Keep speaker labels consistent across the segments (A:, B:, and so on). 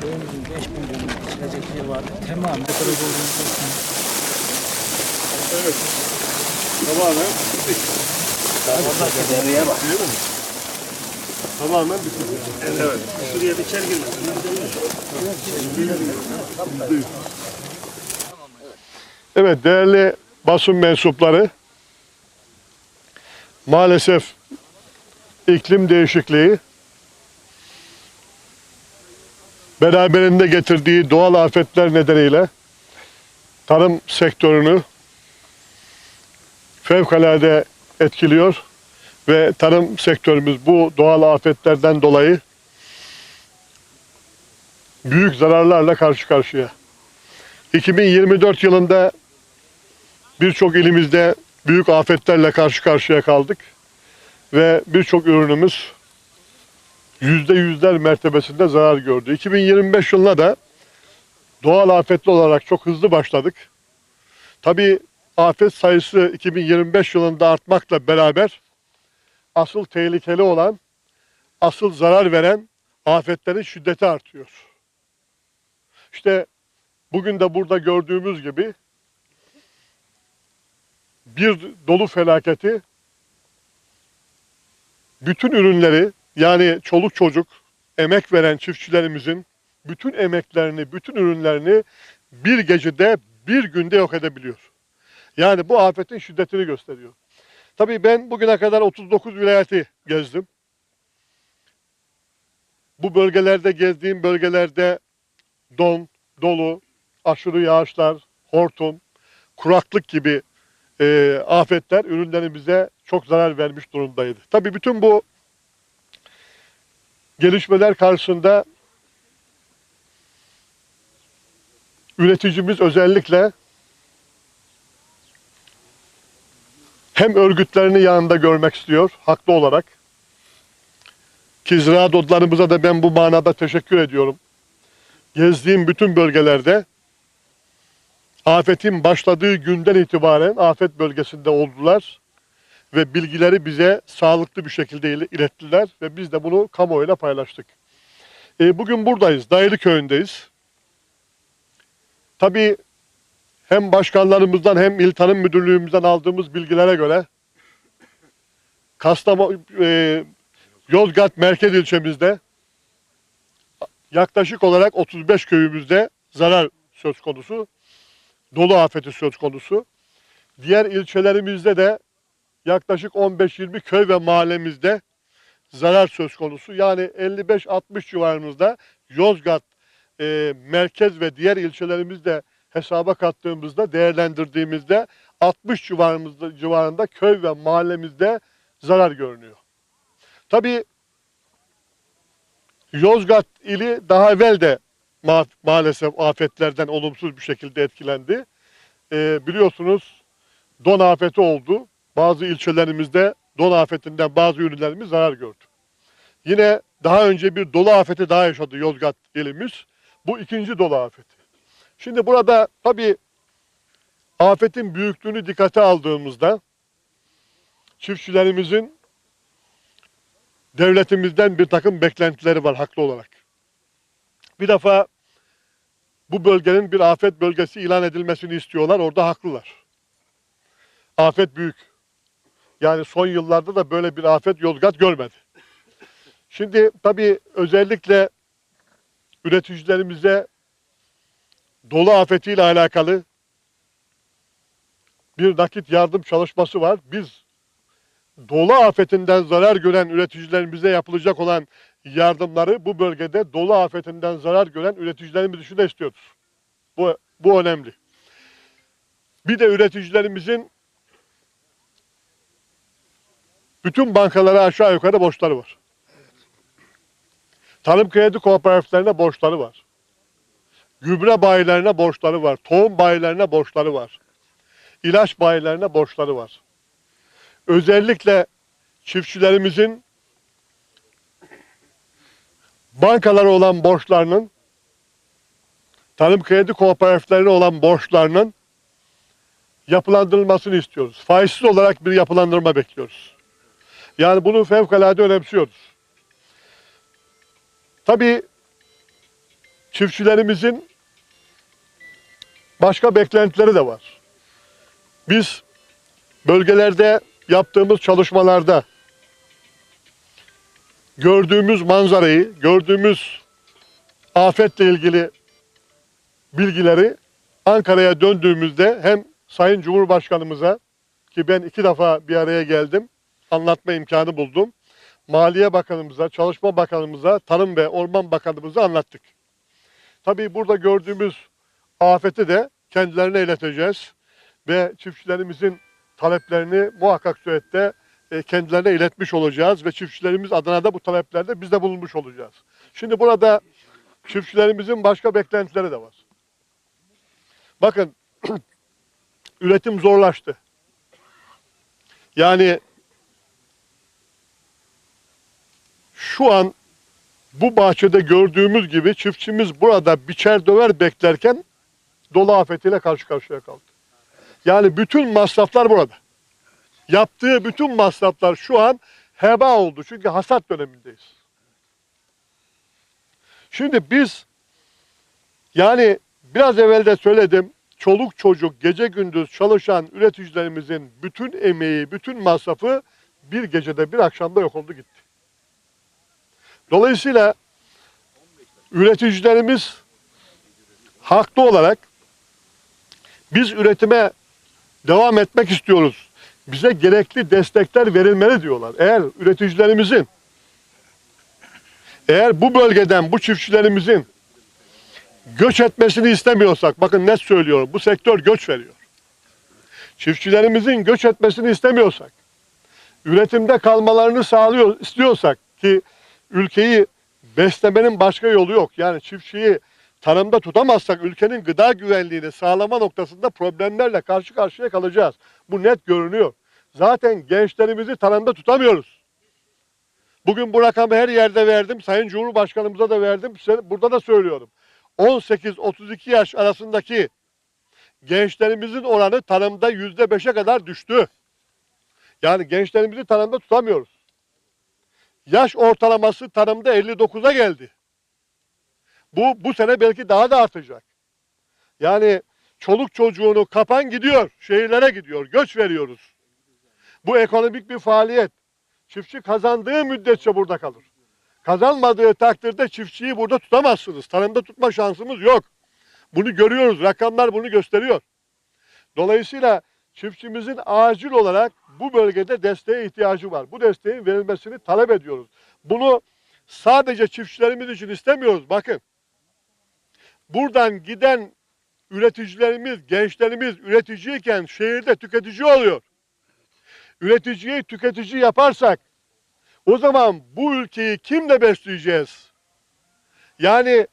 A: Köyümüzün 5 milyon içilecek yer var. Tamam. Ne kadar olduğunu
B: Tamamen bittik. Tamamen bittik. Evet. Şuraya bir çel Evet değerli basın mensupları maalesef iklim değişikliği beraberinde getirdiği doğal afetler nedeniyle tarım sektörünü fevkalade etkiliyor ve tarım sektörümüz bu doğal afetlerden dolayı büyük zararlarla karşı karşıya. 2024 yılında birçok ilimizde büyük afetlerle karşı karşıya kaldık ve birçok ürünümüz yüzde yüzler mertebesinde zarar gördü. 2025 yılına da doğal afetli olarak çok hızlı başladık. Tabii afet sayısı 2025 yılında artmakla beraber asıl tehlikeli olan, asıl zarar veren afetlerin şiddeti artıyor. İşte bugün de burada gördüğümüz gibi bir dolu felaketi bütün ürünleri yani çoluk çocuk emek veren çiftçilerimizin bütün emeklerini, bütün ürünlerini bir gecede, bir günde yok edebiliyor. Yani bu afetin şiddetini gösteriyor. Tabii ben bugüne kadar 39 vilayeti gezdim. Bu bölgelerde gezdiğim bölgelerde don, dolu, aşırı yağışlar, hortum, kuraklık gibi e, afetler ürünlerimize çok zarar vermiş durumdaydı. Tabii bütün bu gelişmeler karşısında üreticimiz özellikle hem örgütlerini yanında görmek istiyor haklı olarak. Ki ziraat odalarımıza da ben bu manada teşekkür ediyorum. Gezdiğim bütün bölgelerde afetin başladığı günden itibaren afet bölgesinde oldular ve bilgileri bize sağlıklı bir şekilde il- ilettiler ve biz de bunu kamuoyuyla paylaştık. E, bugün buradayız, Dayılı Köyü'ndeyiz. Tabii hem başkanlarımızdan hem il tarım müdürlüğümüzden aldığımız bilgilere göre Kastamonu e, Yozgat merkez ilçemizde yaklaşık olarak 35 köyümüzde zarar söz konusu. Dolu afeti söz konusu. Diğer ilçelerimizde de yaklaşık 15-20 köy ve mahallemizde zarar söz konusu. Yani 55-60 civarımızda Yozgat e, merkez ve diğer ilçelerimizde hesaba kattığımızda, değerlendirdiğimizde 60 civarımızda, civarında köy ve mahallemizde zarar görünüyor. Tabii Yozgat ili daha evvel de ma- maalesef afetlerden olumsuz bir şekilde etkilendi. Ee, biliyorsunuz don afeti oldu. Bazı ilçelerimizde don afetinden bazı ürünlerimiz zarar gördü. Yine daha önce bir dolu afeti daha yaşadı Yozgat ilimiz. Bu ikinci dolu afeti. Şimdi burada tabii afetin büyüklüğünü dikkate aldığımızda çiftçilerimizin devletimizden bir takım beklentileri var haklı olarak. Bir defa bu bölgenin bir afet bölgesi ilan edilmesini istiyorlar. Orada haklılar. Afet büyük. Yani son yıllarda da böyle bir afet Yozgat görmedi. Şimdi tabii özellikle üreticilerimize dolu afetiyle alakalı bir nakit yardım çalışması var. Biz dolu afetinden zarar gören üreticilerimize yapılacak olan yardımları bu bölgede dolu afetinden zarar gören üreticilerimiz için de istiyoruz. Bu, bu önemli. Bir de üreticilerimizin bütün bankalara aşağı yukarı borçları var. Tarım kredi kooperatiflerine borçları var. Gübre bayilerine borçları var. Tohum bayilerine borçları var. İlaç bayilerine borçları var. Özellikle çiftçilerimizin bankalara olan borçlarının tarım kredi kooperatiflerine olan borçlarının yapılandırılmasını istiyoruz. Faizsiz olarak bir yapılandırma bekliyoruz. Yani bunu fevkalade önemsiyoruz. Tabii çiftçilerimizin başka beklentileri de var. Biz bölgelerde yaptığımız çalışmalarda gördüğümüz manzarayı, gördüğümüz afetle ilgili bilgileri Ankara'ya döndüğümüzde hem Sayın Cumhurbaşkanımıza ki ben iki defa bir araya geldim, anlatma imkanı buldum. Maliye Bakanımıza, Çalışma Bakanımıza, Tarım ve Orman Bakanımıza anlattık. Tabii burada gördüğümüz afeti de kendilerine ileteceğiz ve çiftçilerimizin taleplerini muhakkak surette e, kendilerine iletmiş olacağız ve çiftçilerimiz adına da bu taleplerde biz de bulunmuş olacağız. Şimdi burada çiftçilerimizin başka beklentileri de var. Bakın üretim zorlaştı. Yani şu an bu bahçede gördüğümüz gibi çiftçimiz burada biçer döver beklerken dolu afetiyle karşı karşıya kaldı. Yani bütün masraflar burada. Yaptığı bütün masraflar şu an heba oldu. Çünkü hasat dönemindeyiz. Şimdi biz yani biraz evvel de söyledim. Çoluk çocuk gece gündüz çalışan üreticilerimizin bütün emeği, bütün masrafı bir gecede bir akşamda yok oldu gitti. Dolayısıyla üreticilerimiz haklı olarak biz üretime devam etmek istiyoruz. Bize gerekli destekler verilmeli diyorlar. Eğer üreticilerimizin eğer bu bölgeden bu çiftçilerimizin göç etmesini istemiyorsak bakın net söylüyorum bu sektör göç veriyor. Çiftçilerimizin göç etmesini istemiyorsak üretimde kalmalarını sağlıyor istiyorsak ki ülkeyi beslemenin başka yolu yok. Yani çiftçiyi tarımda tutamazsak ülkenin gıda güvenliğini sağlama noktasında problemlerle karşı karşıya kalacağız. Bu net görünüyor. Zaten gençlerimizi tarımda tutamıyoruz. Bugün bu rakamı her yerde verdim. Sayın Cumhurbaşkanımıza da verdim. Burada da söylüyorum. 18-32 yaş arasındaki gençlerimizin oranı tarımda %5'e kadar düştü. Yani gençlerimizi tarımda tutamıyoruz. Yaş ortalaması tarımda 59'a geldi. Bu bu sene belki daha da artacak. Yani çoluk çocuğunu kapan gidiyor, şehirlere gidiyor, göç veriyoruz. Bu ekonomik bir faaliyet. Çiftçi kazandığı müddetçe burada kalır. Kazanmadığı takdirde çiftçiyi burada tutamazsınız. Tarımda tutma şansımız yok. Bunu görüyoruz. Rakamlar bunu gösteriyor. Dolayısıyla çiftçimizin acil olarak bu bölgede desteğe ihtiyacı var. Bu desteğin verilmesini talep ediyoruz. Bunu sadece çiftçilerimiz için istemiyoruz. Bakın. Buradan giden üreticilerimiz, gençlerimiz üreticiyken şehirde tüketici oluyor. Üreticiyi tüketici yaparsak o zaman bu ülkeyi kimle besleyeceğiz? Yani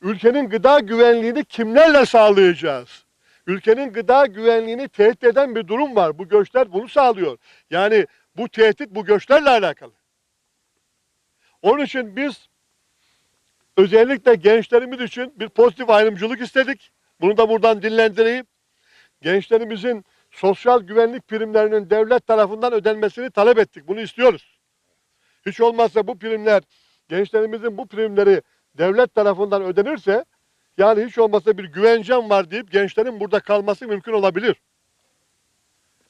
B: ülkenin gıda güvenliğini kimlerle sağlayacağız? Ülkenin gıda güvenliğini tehdit eden bir durum var. Bu göçler bunu sağlıyor. Yani bu tehdit bu göçlerle alakalı. Onun için biz özellikle gençlerimiz için bir pozitif ayrımcılık istedik. Bunu da buradan dinlendireyim. Gençlerimizin sosyal güvenlik primlerinin devlet tarafından ödenmesini talep ettik. Bunu istiyoruz. Hiç olmazsa bu primler, gençlerimizin bu primleri devlet tarafından ödenirse yani hiç olmazsa bir güvencem var deyip gençlerin burada kalması mümkün olabilir.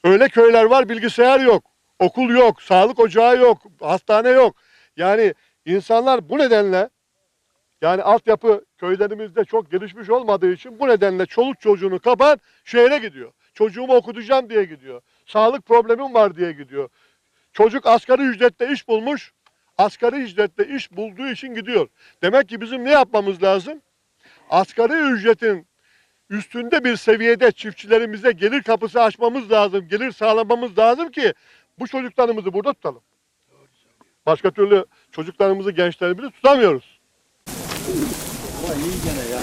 B: Öyle köyler var bilgisayar yok, okul yok, sağlık ocağı yok, hastane yok. Yani insanlar bu nedenle yani altyapı köylerimizde çok gelişmiş olmadığı için bu nedenle çoluk çocuğunu kapan şehre gidiyor. çocuğumu okutacağım diye gidiyor. Sağlık problemim var diye gidiyor. Çocuk asgari ücretle iş bulmuş. Asgari ücretle iş bulduğu için gidiyor. Demek ki bizim ne yapmamız lazım? Asgari ücretin üstünde bir seviyede çiftçilerimize gelir kapısı açmamız lazım. Gelir sağlamamız lazım ki bu çocuklarımızı burada tutalım. Başka türlü çocuklarımızı, gençlerimizi tutamıyoruz.
A: Ulan iyi gene ya.